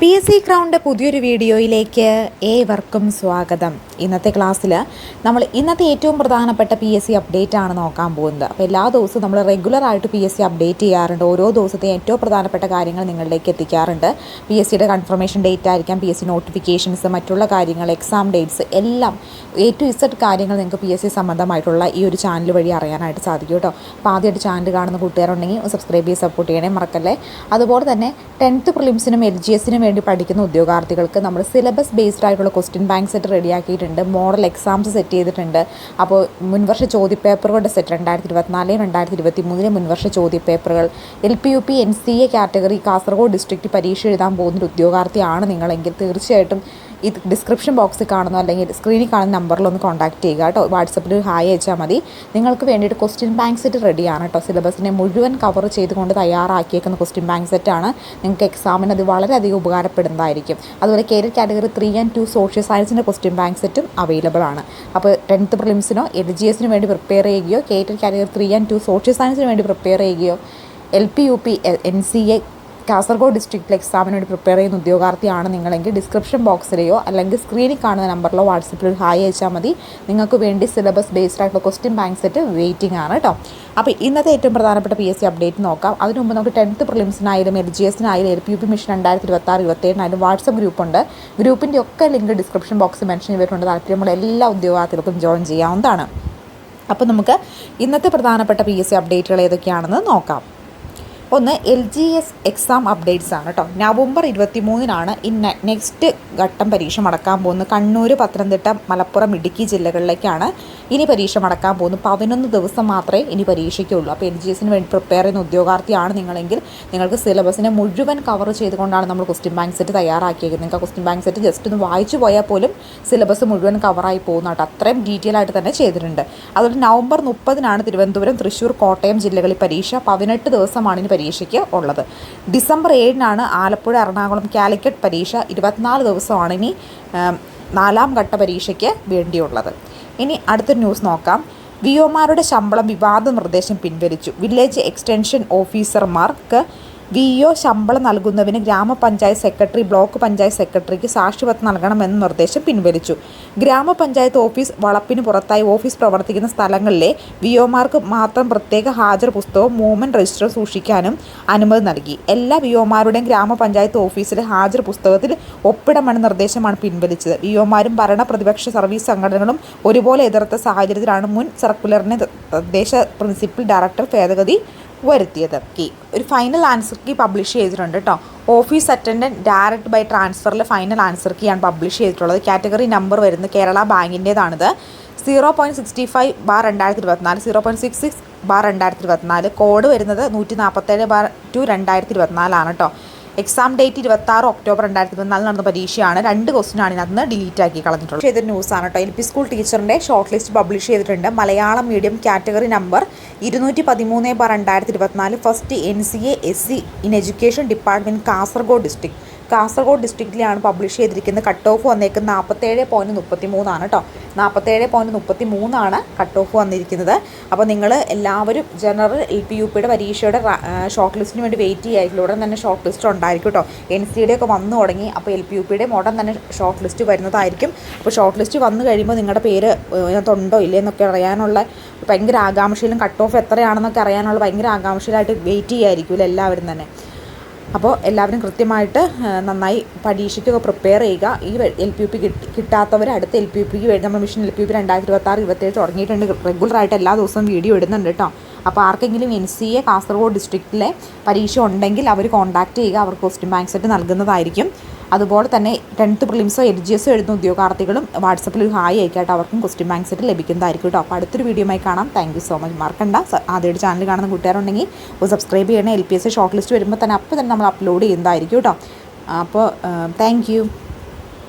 P S C crowned പുതിയൊരു വീഡിയോയിലേക്ക് ഏവർക്കും സ്വാഗതം. ഇന്നത്തെ ക്ലാസ്സിൽ നമ്മൾ ഇന്നത്തെ ഏറ്റവും പ്രധാനപ്പെട്ട പി എസ് സി അപ്ഡേറ്റ് ആണ് നോക്കാൻ പോകുന്നത്. അപ്പോൾ എല്ലാ ദിവസവും നമ്മൾ റെഗുലറായിട്ട് പി എസ് സി അപ്ഡേറ്റ് ചെയ്യാറുണ്ട്. ഓരോ ദിവസത്തെയും ഏറ്റവും പ്രധാനപ്പെട്ട കാര്യങ്ങൾ നിങ്ങളിലേക്ക് എത്തിക്കാറുണ്ട്. പി എസ് സിയുടെ കൺഫർമേഷൻ ഡേറ്റ് ആയിരിക്കാം പി എസ് സി നോട്ടിഫിക്കേഷൻസ് മറ്റുള്ള കാര്യങ്ങൾ എക്സാം ഡേറ്റ്സ് എല്ലാം എ ടു ഇസഡ് കാര്യങ്ങൾ നിങ്ങൾക്ക് പി എസ് സി സംബന്ധമായിട്ടുള്ള ഈ ഒരു ചാനൽ വഴി അറിയാനായിട്ട് സാധിക്കും കേട്ടോ. അപ്പോൾ ആദ്യമായിട്ട് ചാനൽ കാണുന്ന കൂട്ടുകാരുണ്ടെങ്കിൽ സബ്സ്ക്രൈബ് ചെയ്ത് സപ്പോർട്ട് ചെയ്യണേ മറക്കല്ലേ. അതുപോലെ തന്നെ ടെൻത്ത് പ്രിലിംസിനും എൽ ജി എസിനും വേണ്ടി പഠിക്കുന്ന ഉദ്യോഗാർത്ഥികൾക്ക് നമ്മൾ സിലബസ് ബേസ്ഡ് ആയിട്ടുള്ള ക്വസ്റ്റ്യൻ ബാങ്ക് സെറ്റ് റെഡിയാക്കിയിട്ടുണ്ട് മോഡൽ എക്സാംസ് സെറ്റ് ചെയ്തിട്ടുണ്ട്. അപ്പോൾ മുൻവർഷ ചോദ്യപേപ്പറുകളുടെ സെറ്റ് രണ്ടായിരത്തി ഇരുപത്തിനാല് രണ്ടായിരത്തി ഇരുപത്തി മൂന്നിലെ മുൻവർഷ ചോദ്യപേപ്പറുകൾ. L P U P N C A category Kasaragod district പരീക്ഷ എഴുതാൻ പോകുന്ന ഉദ്യോഗാർത്ഥിയാണ് നിങ്ങളെങ്കിൽ തീർച്ചയായിട്ടും ഈ ഡിസ്ക്രിപ്ഷൻ ബോക്സിൽ കാണുന്നോ അല്ലെങ്കിൽ സ്ക്രീനിൽ കാണുന്ന നമ്പറിൽ ഒന്ന് കോൺടാക്ട് ചെയ്യുക കേട്ടോ. വാട്സപ്പിൽ ഹായ് അയച്ചാൽ മതി. നിങ്ങൾക്ക് വേണ്ടിയിട്ട് ക്വസ്റ്റ്യൻ ബാങ്ക് സെറ്റ് റെഡിയാണ് കേട്ടോ. സിലബസിനെ മുഴുവൻ കവർ ചെയ്തുകൊണ്ട് തയ്യാറാക്കിയേക്കുന്ന ക്വസ്റ്റ്യൻ ബാങ്ക് സെറ്റാണ് നിങ്ങൾക്ക് എക്സാമിന് അത് വളരെയധികം ഉപകാരപ്പെടുന്നതായിരിക്കും. അതുപോലെ Kerala category three and two social സയൻസിന്റെ ക്വസ്റ്റ്യൻ ബാങ്ക് സെറ്റും അവൈലബിൾ ആണ്. അപ്പോൾ ടെൻത്ത് പ്രിലിംസിനോ എൽ ജി എസിന് വേണ്ടി പ്രിപ്പയർ ചെയ്യുകയോ Kerala category three and two social സയൻസിന് വേണ്ടി പ്രിപ്പയർ ചെയ്യുകയോ L P U P N C A Kasaragod ഡിസ്ട്രിക്റ്റിലെ എക്സാമിന് വേണ്ടി പ്രിപ്പയർ ചെയ്യുന്ന ഉദ്യോഗാർത്ഥിയാണ് നിങ്ങളെങ്കിൽ ഡിസ്ക്രിപ്ഷൻ ബോക്സിലെയോ അല്ലെങ്കിൽ സ്ക്രീനിൽ കാണുന്ന നമ്പറിലോ വാട്സപ്പിൽ ഒരു ഹായ് അയച്ചാൽ മതി. നിങ്ങൾക്ക് വേണ്ടി സിലബസ് ബേസ്ഡ് ആയിട്ടുള്ള ക്വസ്റ്റ്യൻ ബാങ്ക് സെറ്റ് വെയിറ്റിംഗ് ആണ് കേട്ടോ അപ്പോൾ ഇന്നത്തെ ഏറ്റവും പ്രധാനപ്പെട്ട പി എസ് സി അപ്ഡേറ്റ് നോക്കാം. അതിന് മുമ്പ് നമുക്ക് ടെൻത്ത് പ്രിലിംസിനായാലും L G എസിനായാലും L P U P mission രണ്ടായിരത്തി ഇരുപത്തി ആറ് ഇരുപത്തേഴിനായാലും വാട്സപ്പ് ഗ്രൂപ്പുണ്ട് ഗ്രൂപ്പിന്റെ ഒക്കെ ലിങ്ക് ഡിസ്ക്രിപ്ഷൻ ബോക്സിൽ മെൻഷൻ ചെയ്തിട്ടുണ്ട്. താല്പര്യമുള്ള എല്ലാ ഉദ്യോഗാർത്ഥികൾക്കും ജോയിൻ ചെയ്യാവുന്നതാണ്. അപ്പോൾ നമുക്ക് ഇന്നത്തെ പ്രധാനപ്പെട്ട പി എസ് സി അപ്ഡേറ്റുകൾ ഏതൊക്കെയാണെന്ന് നോക്കാം. ഒന്ന് L G S exam updates ആണ് കേട്ടോ നവംബർ ഇരുപത്തി മൂന്നിനാണ് ഇന്ന് നെക്സ്റ്റ് ഘട്ടം പരീക്ഷ മടക്കാൻ പോകുന്നത്. കണ്ണൂർ പത്തനംതിട്ട മലപ്പുറം ഇടുക്കി ജില്ലകളിലേക്കാണ് ഇനി പരീക്ഷ മടക്കാൻ പോകുന്നത്. പതിനൊന്ന് ദിവസം മാത്രമേ ഇനി പരീക്ഷയ്ക്കുള്ളൂ. അപ്പോൾ എൽ ജി എസിന് വേണ്ടി പ്രിപ്പയർ ചെയ്യുന്ന ഉദ്യോഗാർത്ഥിയാണ് നിങ്ങളെങ്കിൽ നിങ്ങൾക്ക് സിലബസിനെ മുഴുവൻ കവർ ചെയ്തുകൊണ്ടാണ് നമ്മൾ ക്വസ്റ്റ്യൻ ബാങ്ക് സെറ്റ് തയ്യാറാക്കിയത് നിങ്ങൾക്ക് ക്വസ്റ്റ്യൻ ബാങ്ക് സെറ്റ് ജസ്റ്റ് ഒന്ന് വായിച്ചു പോയാൽ പോലും സിലബസ് മുഴുവൻ കവറായി പോകുന്ന കേട്ടോ അത്രയും ഡീറ്റെയിൽ ആയിട്ട് തന്നെ ചെയ്തിട്ടുണ്ട്. അതുപോലെ നവംബർ മുപ്പതിനാണ് തിരുവനന്തപുരം തൃശ്ശൂർ കോട്ടയം ജില്ലകളിൽ പരീക്ഷ. പതിനെട്ട് ദിവസമാണ് ഇനി പരീക്ഷയ്ക്ക് ഉള്ളത്. ഡിസംബർ ഏഴിനാണ് ആലപ്പുഴ എറണാകുളം കാലിക്കറ്റ് പരീക്ഷ ഇരുപത്തിനാല് ദിവസമാണ് ഇനി നാലാം ഘട്ട പരീക്ഷയ്ക്ക് വേണ്ടിയുള്ളത്. ഇനി അടുത്ത ന്യൂസ് നോക്കാം. വി ഒമാരുടെ ശമ്പളം വിവാദ നിർദ്ദേശം പിൻവലിച്ചു. വില്ലേജ് എക്സ്റ്റൻഷൻ ഓഫീസർമാർക്ക് വി ഒ ശമ്പളം നൽകുന്നതിന് ഗ്രാമപഞ്ചായത്ത് സെക്രട്ടറി ബ്ലോക്ക് പഞ്ചായത്ത് സെക്രട്ടറിക്ക് സാക്ഷ്യപത്രം നൽകണമെന്ന നിർദ്ദേശം പിൻവലിച്ചു. ഗ്രാമപഞ്ചായത്ത് ഓഫീസ് വളപ്പിന് പുറത്തായി ഓഫീസ് പ്രവർത്തിക്കുന്ന സ്ഥലങ്ങളിലെ വി ഒമാർക്ക് മാത്രം പ്രത്യേക ഹാജർ പുസ്തകവും മൂവ്മെന്റ് രജിസ്റ്ററും സൂക്ഷിക്കാനും അനുമതി നൽകി. എല്ലാ വി ഒമാരുടെയും ഗ്രാമപഞ്ചായത്ത് ഓഫീസിലെ ഹാജർ പുസ്തകത്തിൽ ഒപ്പിടമെന്ന നിർദ്ദേശമാണ് പിൻവലിച്ചത്. വി ഒമാരും ഭരണ പ്രതിപക്ഷ സർവീസ് സംഘടനകളും ഒരുപോലെ എതിർത്ത സാഹചര്യത്തിലാണ് മുൻ സർക്കുലറിനെ തദ്ദേശ പ്രിൻസിപ്പൽ ഡയറക്ടർ ഭേദഗതി വരുത്തിയത് കീ ഒരു ഫൈനൽ ആൻസർ കീ പബ്ലിഷ് ചെയ്തിട്ടുണ്ട് കേട്ടോ ഓഫീസ് അറ്റൻഡന്റ് ഡയറക്റ്റ് ബൈ ട്രാൻസ്ഫറിൽ ഫൈനൽ ആൻസർ കീയാണ് പബ്ലിഷ് ചെയ്തിട്ടുള്ളത്. കാറ്റഗറി നമ്പർ വരുന്നത് Kerala ബാങ്കിന്റേതാണിത് zero point sixty five bar രണ്ടായിരത്തി ഇരുപത്തിനാല് zero point six six bar രണ്ടായിരത്തി ഇരുപത്തിനാല് കോഡ് വരുന്നത് നൂറ്റി നാൽപ്പത്തേഴ് ബാർ ടു രണ്ടായിരത്തി ഇരുപത്തിനാലാണ് കേട്ടോ എക്സാം ഡേറ്റ് ഇരുപത്തി ആറ് ഒക്ടോബർ രണ്ടായിരത്തി പതിനാലിൽ നടന്ന പരീക്ഷയാണ് രണ്ട് ക്വസ്റ്റ്യൻ ആണ് ഇതിനകത്ത് ഡിലീറ്റ് ആക്കി കളഞ്ഞിട്ടുള്ളത്. ചെയ്ത ന്യൂസാണ് കേട്ടോ. എൽ പി സ്കൂൾ ടീച്ചറിന്റെ ഷോർട്ട് ലിസ്റ്റ് പബ്ലിഷ് ചെയ്തിട്ടുണ്ട്. മലയാളം മീഡിയം കാറ്റഗറി നമ്പർ ഇരുന്നൂറ്റി പതിമൂന്ന് ബാർ രണ്ടായിരത്തി ഇരുപത്തിനാല്. First N C A S C in education department Kasaragod district Kasaragod ഡിസ്ട്രിക്റ്റിലാണ് publish ചെയ്തിരിക്കുന്നത്. കട്ട് ഓഫ് വന്നേക്കുന്നത് നാൽപ്പത്തേഴ് പോയിന്റ് മുപ്പത്തി മൂന്നാണ് കേട്ടോ നാൽപ്പത്തേഴ് പോയിന്റ് മുപ്പത്തി മൂന്നാണ് കട്ട് ഓഫ് വന്നിരിക്കുന്നത്. അപ്പോൾ നിങ്ങൾ എല്ലാവരും ജനറൽ എൽ പി യു പിയുടെ പരീക്ഷയുടെ ഷോർട്ട് ലിസ്റ്റിന് വേണ്ടി വെയിറ്റ് ചെയ്യായിരിക്കും. ഉടൻ തന്നെ ഷോർട്ട് ലിസ്റ്റ് ഉണ്ടായിരിക്കും കേട്ടോ എൻ സി ഡി ഒക്കെ വന്നു തുടങ്ങി അപ്പോൾ എൽ പി യു പിയുടെ ഉടൻ തന്നെ ഷോർട്ട് ലിസ്റ്റ് വരുന്നതായിരിക്കും. അപ്പോൾ ഷോർട്ട് ലിസ്റ്റ് വന്നു കഴിയുമ്പോൾ നിങ്ങളുടെ പേര് ഇതിനകത്തുണ്ടോ ഇല്ലേ എന്നൊക്കെ അറിയാനുള്ള ഭയങ്കര ആകാംക്ഷയിലും കട്ട് ഓഫ് എത്രയാണെന്നൊക്കെ അറിയാനുള്ള ഭയങ്കര ആകാംക്ഷയിലായിട്ട് വെയിറ്റ് ചെയ്യായിരിക്കുമല്ലോ എല്ലാവരും തന്നെ. അപ്പോൾ എല്ലാവരും കൃത്യമായിട്ട് നന്നായി പരീക്ഷയ്ക്കൊക്കെ പ്രിപ്പയർ ചെയ്യുക. ഈ എൽ പി യു പി കിട്ടി കിട്ടാത്തവർ അടുത്ത എൽ പി യു പിക്ക് വേണ്ടി നമ്മൾ mission L P U P രണ്ടായിരത്തി ഇരുപത്താറ് ഇരുപത്തേഴ് തുടങ്ങിയിട്ടുണ്ട് റെഗുലറായിട്ട് എല്ലാ ദിവസവും വീഡിയോ ഇടുന്നുണ്ട് കേട്ടോ. അപ്പോൾ ആർക്കെങ്കിലും എൻ സി എ കാസർഗോഡ് ഡിസ്ട്രിക്റ്റിലെ പരീക്ഷ ഉണ്ടെങ്കിൽ അവർ കോൺടാക്റ്റ് ചെയ്യുക. അവർക്ക് ക്വസ്റ്റ്യൻ ബാങ്ക് സെറ്റ് നൽകുന്നതായിരിക്കും. അതുപോലെ തന്നെ ടെൻത്ത് പ്രിലിംസോ എൽ ജി എസോ എഴുതുന്ന ഉദ്യോഗാർത്ഥികളും വാട്സപ്പിൽ ഒരു ഹായ് അയക്കാട്ട് അവർക്കും ക്വസ്റ്റ്യൻ ബാങ്ക് സെറ്റ് ലഭിക്കുന്നതായിരിക്കും കേട്ടോ. അപ്പോൾ അടുത്തൊരു വീഡിയോയുമായി കാണാം. താങ്ക് സോ മച്ച് മറക്കണ്ട. ആദ്യമായിട്ട് ചാനൽ കാണുന്ന കൂട്ടുകാരുണ്ടെങ്കിൽ ഒന്ന് സബ്സ്ക്രൈബ് ചെയ്യണേ. L P S C short list വരുമ്പോൾ തന്നെ അപ്പോൾ തന്നെ നമ്മൾ അപ്ലോഡ് ചെയ്യുന്നതായിരിക്കും കേട്ടോ. അപ്പോൾ താങ്ക്